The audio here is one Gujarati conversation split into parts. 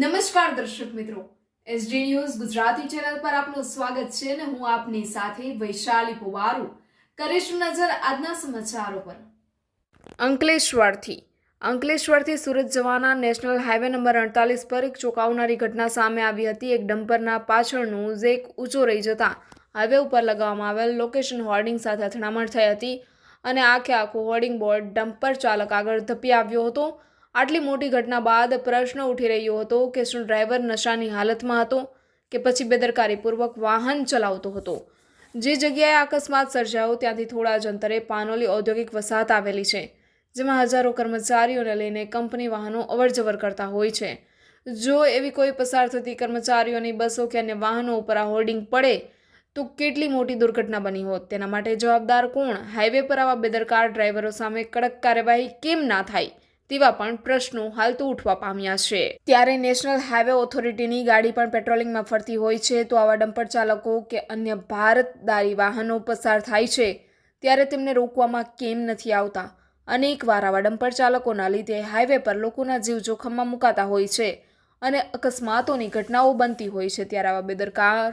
નમસ્કાર દર્શક મિત્રો. એસડી ન્યૂઝ ગુજરાતી ચેનલ પર આપનું સ્વાગત છે અને હું આપની સાથે વૈશાલી પુવારુ. કરીશું નજર આજના સમાચારો પર. અંકલેશ્વરથી. અંકલેશ્વરથી સુરત જવાના નેશનલ હાઈવે નંબર અડતાલીસ પર એક ચોંકાવનારી ઘટના સામે આવી હતી. એક ડમ્પરના પાછળનું ઝેક ઊંચો રહી જતાં હાઈવે ઉપર લગાવવામાં આવેલ લોકેશન હોર્ડિંગ સાથે અથડામણ થઈ હતી અને આખે આખું હોર્ડિંગ બોર્ડ ડમ્પર ચાલક આગળ ધપી આવ્યો હતો. આટલી મોટી ઘટના બાદ પ્રશ્ન ઉઠી રહ્યો હતો કે શું ડ્રાઈવર નશાની હાલતમાં હતો કે પછી બેદરકારીપૂર્વક વાહન ચલાવતો હતો? જે જગ્યાએ અકસ્માત સર્જાયો ત્યાંથી થોડા જ અંતરે પાનોલી ઔદ્યોગિક વસાહત આવેલી છે, જેમાં હજારો કર્મચારીઓને લઈને કંપની વાહનો અવરજવર કરતા હોય છે. જો એવી કોઈ પસાર થતી કર્મચારીઓની બસો કે અન્ય વાહનો ઉપર આ હોર્ડિંગ પડે, તો કેટલી મોટી દુર્ઘટના બની હોત? તેના માટે જવાબદાર કોણ? હાઈવે પર આવા બેદરકાર ડ્રાઈવરો સામે કડક કાર્યવાહી કેમ ના થાય? તેવા પણ પ્રશ્નો હાલ તો ઉઠવા પામ્યા છે. ત્યારે નેશનલ હાઈવે ઓથોરિટીની ગાડી પણ પેટ્રોલિંગમાં ફરતી હોય છે તો આવા ડમ્પર ચાલકો કે અન્ય ભારતદારી વાહનો પસાર થાય છે ત્યારે તેમને રોકવામાં કેમ નથી આવતા. અનેકવાર આવા ડમ્પર ચાલકોના લીધે હાઈવે પર લોકોના જીવ જોખમમાં મુકાતા હોય છે અને અકસ્માતોની ઘટનાઓ બનતી હોય છે ત્યારે આવા બેદરકાર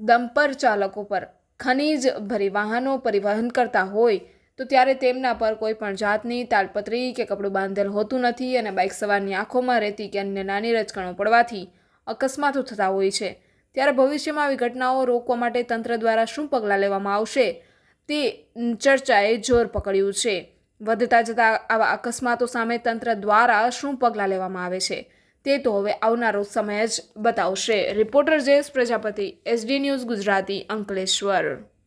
ડમ્પર ચાલકો પર ખનીજ ભરી વાહનો પરિવહન કરતા હોય તો ત્યારે તેમના પર કોઈ પણ જાતની તાલપત્રી કે કપડું બાંધેલ હોતું નથી અને બાઇક સવારની આંખોમાં રહેતી કે અન્ય નાની રચકણો પડવાથી અકસ્માતો થતા હોય છે. ત્યારે ભવિષ્યમાં આવી ઘટનાઓ રોકવા માટે તંત્ર દ્વારા શું પગલાં લેવામાં આવશે તે ચર્ચાએ જોર પકડ્યું છે. વધતા જતા આવા અકસ્માતો સામે તંત્ર દ્વારા શું પગલાં લેવામાં આવે છે તે તો હવે આવનારો સમય જ બતાવશે. Reporter Jayesh Prajapati, SD news Gujarati Ankleshwar.